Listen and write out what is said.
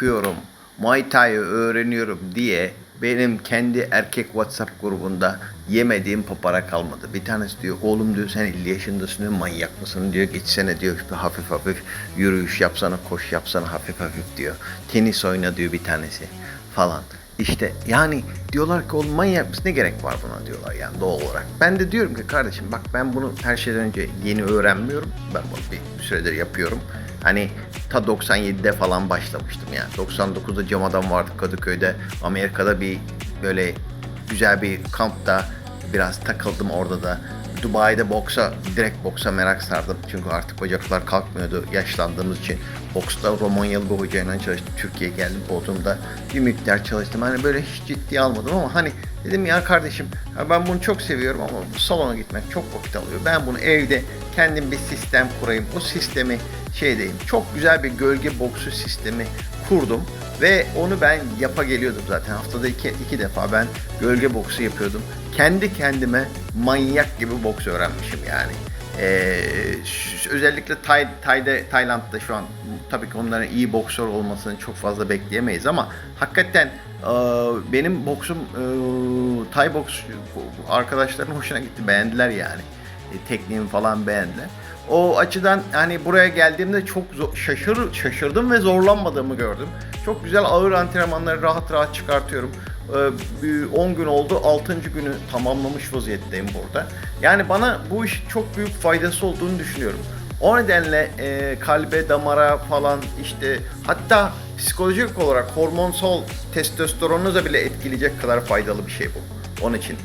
yapıyorum, Muay Thai öğreniyorum diye benim kendi erkek WhatsApp grubunda yemediğim papara kalmadı. Bir tanesi diyor oğlum diyor sen 50 yaşındasın diyor manyak mısın diyor geçsene diyor işte hafif hafif yürüyüş yapsana koş yapsana hafif hafif diyor. Tenis oyna diyor bir tanesi falan. İşte yani diyorlar ki oğlum manyak mısın ne gerek var buna diyorlar yani doğal olarak. Ben de diyorum ki kardeşim bak ben bunu her şeyden önce yeni öğrenmiyorum. Ben bunu bir süredir yapıyorum. Hani ta 97'de falan başlamıştım yani. 99'da Cam Adam vardı Kadıköy'de. Amerika'da bir böyle güzel bir kampta biraz takıldım orada da. Dubai'de boksa, direkt boksa merak sardım. Çünkü artık bacaklar kalkmıyordu yaşlandığımız için. Boksta Romanyalı bir hocayla çalıştım. Türkiye'ye geldim Bodrum'da bir miktar çalıştım. Hani böyle hiç ciddiye almadım ama hani dedim ya kardeşim ben bunu çok seviyorum ama bu salona gitmek çok vakit alıyor. Ben bunu evde kendim bir sistem kurayım. O sistemi şeydeyim. Çok güzel bir gölge boksu sistemi kurdum. Ve onu ben yapa geliyordum zaten. Haftada iki, iki defa ben gölge boksu yapıyordum. Kendi kendime manyak gibi boks öğrenmişim yani. Ee, özellikle Tay, Tay'da, Tayland'da şu an tabii ki onların iyi boksör olmasını çok fazla bekleyemeyiz ama hakikaten e, benim boksum e, Tay boks arkadaşların hoşuna gitti. Beğendiler yani. E, tekniğimi falan beğendiler. O açıdan hani buraya geldiğimde çok şaşır, şaşırdım ve zorlanmadığımı gördüm. Çok güzel ağır antrenmanları rahat rahat çıkartıyorum. Ee, bir 10 gün oldu. 6. günü tamamlamış vaziyetteyim burada. Yani bana bu iş çok büyük faydası olduğunu düşünüyorum. O nedenle e, kalbe, damara falan işte hatta psikolojik olarak hormonsal testosteronunuza bile etkileyecek kadar faydalı bir şey bu. Onun için.